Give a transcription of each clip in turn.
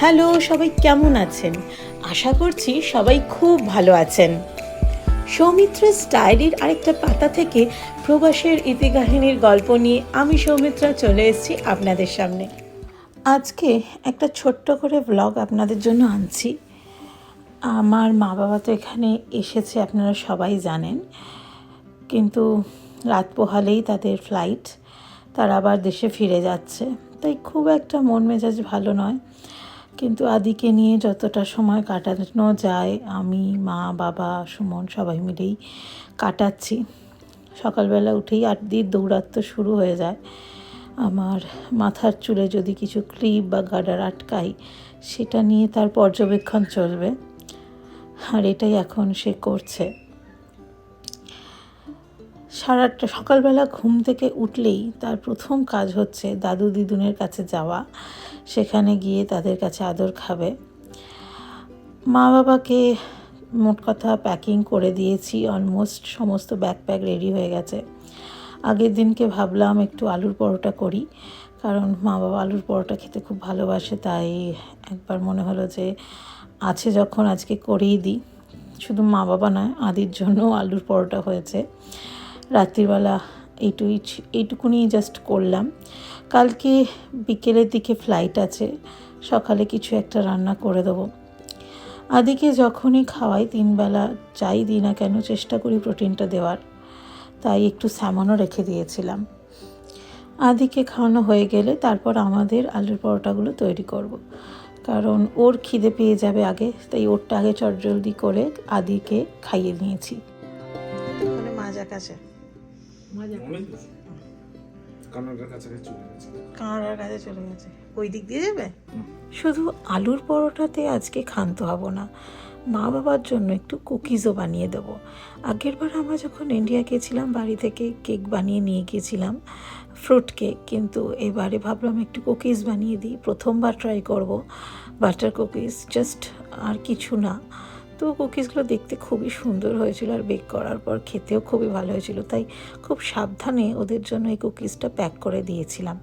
Hello, সবাই কেমন আছেন? আশা করছি সবাই খুব ভালো আছেন। সৌমিত্রা স্টাইলির আরেকটা পাতা থেকে প্রবাসের ইতিকাহিনীর গল্প নিয়ে আমি সৌমিত্রা চলে এসেছি আপনাদের সামনে। আজকে একটা ছোট্ট করে ব্লগ আপনাদের জন্য আনছি। আমার মা বাবা তো এখানে এসেছে, আপনারা সবাই জানেন। কিন্তু রাত পোহালেই তাদের ফ্লাইট তারা আবার দেশে ফিরে যাচ্ছে। তাই খুব একটা মন মেজাজ ভালো নয়। কিন্তু আদিকে নিয়ে যতটা সময় কাটানো যায়, আমি, মা, বাবা, সুমন সবাই মিলেই কাটাচ্ছি। সকালবেলা উঠেই আদির দৌড়াত্ম শুরু হয়ে যায়। আমার মাথার চুলে যদি কিছু ক্লিপ বা গার্ডার আটকাই, সেটা নিয়ে তার পর্যবেক্ষণ চলবে। আর এটাই এখন সে করছে। সারাটা, সকালবেলা ঘুম থেকে উঠলেই তার প্রথম কাজ হচ্ছে দাদু দিদুনের কাছে যাওয়া। সেখানে গিয়ে তাদের কাছে আদর খাবে। মা বাবাকে মোট কথা প্যাকিং করে দিয়েছি অলমোস্ট সমস্ত ব্যাকপ্যাক রেডি হয়ে গেছে। আগের দিনকে ভাবলাম একটু আলুর পরোটা করি, কারণ মা বাবা আলুর পরোটা খেতে খুব ভালোবাসে, তাই একবার মনে হলো যে আছে যখন আজকে করেই দিই। শুধু মা বাবা নয়, আদির জন্য আলুর পরোটা হয়েছে। রাত্রিবেলা এইটু এইটুকুনি জাস্ট করলাম। কালকে বিকেলের দিকে ফ্লাইট আছে সকালে কিছু একটা রান্না করে দেবো। আদিকে যখনই খাওয়াই তিনবেলা যাই দিই না কেন চেষ্টা করি প্রোটিনটা দেওয়ার। তাই একটু স্যামনও রেখে দিয়েছিলাম। আদিকে খাওয়ানো হয়ে গেলে তারপর আমাদের আলুর পরোটাগুলো তৈরি করব। কারণ ওর খিদে পেয়ে যাবে আগে তাই ওরটা আগে চটজলদি করে আদিকে খাইয়ে নিয়েছি। কাছে কানাডার কাছাকাছি চলে গেছে। কানাডার কাছে চলে গেছে। ওই দিক দিয়ে যাবে? শুধু আলুর পরোটাতে আজকে ক্ষান্ত হব না। মা বাবার জন্য একটু কুকিজও বানিয়ে দেবো। আগেরবার আমরা যখন ইন্ডিয়া গেছিলাম বাড়ি থেকে কেক বানিয়ে নিয়ে গিয়েছিলাম ফ্রুট কেক কিন্তু এবারে ভাবলাম একটু কুকিজ বানিয়ে দিই। প্রথমবার ট্রাই করব। বাটার কুকিজ জাস্ট আর কিছু না। তো কুকিজগুলো দেখতে খুবই সুন্দর হয়েছিল আর বেক করার পর খেতেও খুবই ভালো হয়েছিল, তাই খুব সাবধানে ওদের জন্য এই কুকিজটা প্যাক করে দিয়েছিলাম।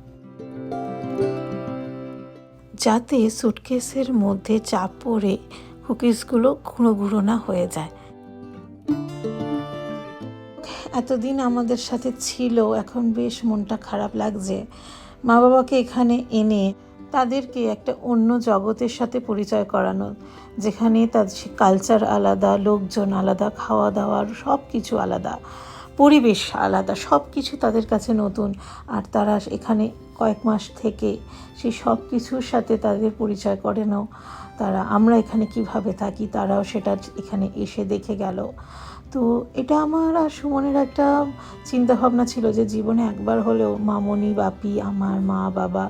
যাতে সুটকেসের মধ্যে চাপ পড়ে কুকিজগুলো ঘুরো ঘুরো না হয়ে যায়। এতদিন আমাদের সাথে ছিল, এখন বেশ মনটা খারাপ লাগছে। মা বাবাকে এখানে এনে তাদেরকে একটা অন্য জগতের সাথে পরিচয় করানো, যেখানে তাদের কালচার আলাদা, লোকজন আলাদা খাওয়া দাওয়ার সব কিছু আলাদা, পরিবেশ আলাদা সব কিছু তাদের কাছে নতুন। আর তারা এখানে কয়েক মাস থেকে সেই সব কিছুর সাথে তাদের পরিচয় করেনও তারা, আমরা এখানে কীভাবে থাকি, তারাও সেটা এখানে এসে দেখে গেল। তো এটা আমার আর সুমনের একটা চিন্তা ভাবনা ছিল যে জীবনে একবার হলেও মামনি, বাপি, আমার মা, বাবা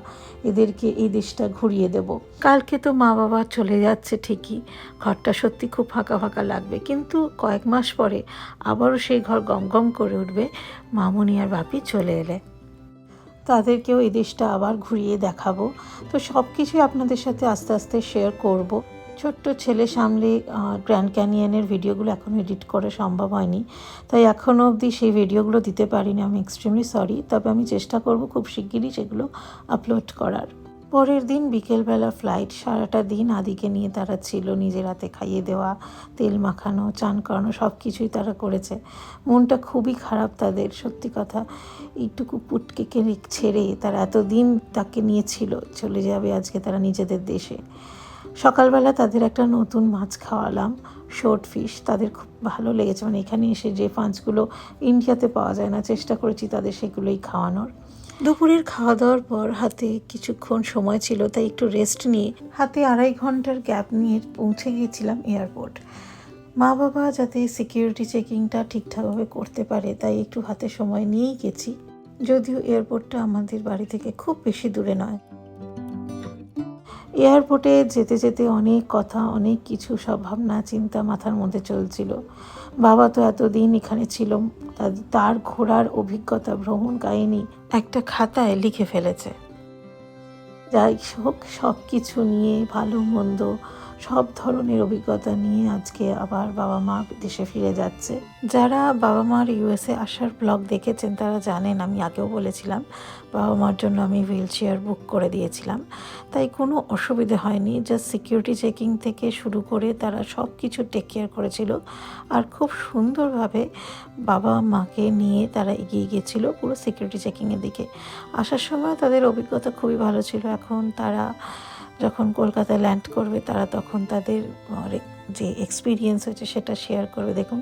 এদেরকে এই দেশটা ঘুরিয়ে দেব। কালকে তো মা বাবা চলে যাচ্ছে ঠিকই, ঘরটা সত্যি খুব ফাঁকা ফাঁকা লাগবে। কিন্তু কয়েক মাস পরে আবারও সেই ঘর গম গম করে উঠবে, মামনি আর বাপি চলে এলে। তাদেরকেও এই দেশটা আবার ঘুরিয়ে দেখাবো। তো সব কিছুই আপনাদের সাথে আস্তে আস্তে শেয়ার করব। ছোট্ট ছেলে সামলে গ্র্যান্ড ক্যানিয়নের ভিডিওগুলো এখনও এডিট করা সম্ভব হয়নি। তাই এখনও অবধি সেই ভিডিওগুলো দিতে পারিনি, আমি এক্সট্রিমলি সরি তবে আমি চেষ্টা করব খুব শিগগিরই সেগুলো আপলোড করার। পরের দিন বিকেলবেলা ফ্লাইট সারাটা দিন আদিকে নিয়ে তারা ছিল নিজের হাতে খাইয়ে দেওয়া, তেল মাখানো, চান করানো সব কিছুই তারা করেছে। মনটা খুবই খারাপ তাদের, সত্যি কথা। এইটুকু পুটকে ছেড়ে তারা এতদিন তাকে নিয়েছিল চলে যাবে আজকে তারা নিজেদের দেশে। সকালবেলা তাদের একটা নতুন মাছ খাওয়ালাম, শর্ট ফিশ। তাদের খুব ভালো লেগেছে। মানে এখানে এসে যে মাছগুলো ইন্ডিয়াতে পাওয়া যায় না, চেষ্টা করেছি তাদের সেগুলোই খাওয়ানোর। দুপুরের খাওয়া দাওয়ার পর হাতে কিছুক্ষণ সময় ছিল, তাই একটু রেস্ট নিয়ে হাতে আড়াই ঘণ্টার গ্যাপ নিয়ে পৌঁছে গিয়েছিলাম এয়ারপোর্ট মা বাবা যাতে সিকিউরিটি চেকিংটা ঠিকঠাকভাবে করতে পারে, তাই একটু হাতে সময় নিয়েই গেছি। যদিও এয়ারপোর্টটা আমাদের বাড়ি থেকে খুব বেশি দূরে নয়। এয়ারপোর্টে যেতে যেতে অনেক কথা, অনেক কিছু, সব ভাবনা, চিন্তা মাথার মধ্যে চলছিল। বাবা তো এতদিন এখানে ছিল, তার ঘোরার অভিজ্ঞতা ভ্রমণ কাহিনী একটা খাতায় লিখে ফেলেছে। যাই হোক সব কিছু নিয়ে ভালো, মন্দ সব ধরনের অভিজ্ঞতা নিয়ে আজকে আবার বাবা মা দেশে ফিরে যাচ্ছে। যারা বাবা মার ইউএসএ আসার ব্লগ দেখেছেন তারা জানেন, আমি আগেও বলেছিলাম, বাবা মার জন্য আমি হুইল চেয়ার বুক করে দিয়েছিলাম। তাই কোনো অসুবিধে হয়নি জাস্ট সিকিউরিটি চেকিং থেকে শুরু করে তারা সব কিছু টেক কেয়ার করেছিল। আর খুব সুন্দরভাবে বাবা মাকে নিয়ে তারা এগিয়ে গিয়েছিল পুরো সিকিউরিটি চেকিংয়ের দিকে। আসার সময় তাদের অভিজ্ঞতা খুবই ভালো ছিল, এখন তারা যখন কলকাতায় ল্যান্ড করবে তারা তখন তাদের আহ, যে এক্সপিরিয়েন্স হয়েছে সেটা শেয়ার করবে দেখুন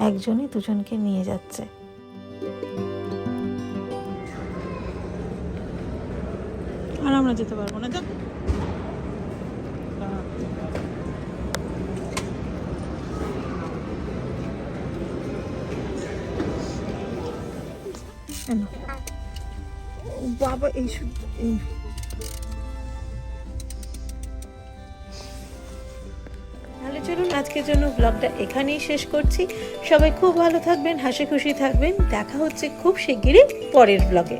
একজনই দুজনকে নিয়ে যাচ্ছে আর আমরা যেতে পারব না যাক কেন? বাবা এই তাহলে চলুন আজকের জন্য ব্লগটা এখানেই শেষ করছি। সবাই খুব ভালো থাকবেন হাসি খুশি থাকবেন। দেখা হচ্ছে খুব শিগগিরই পরের ব্লগে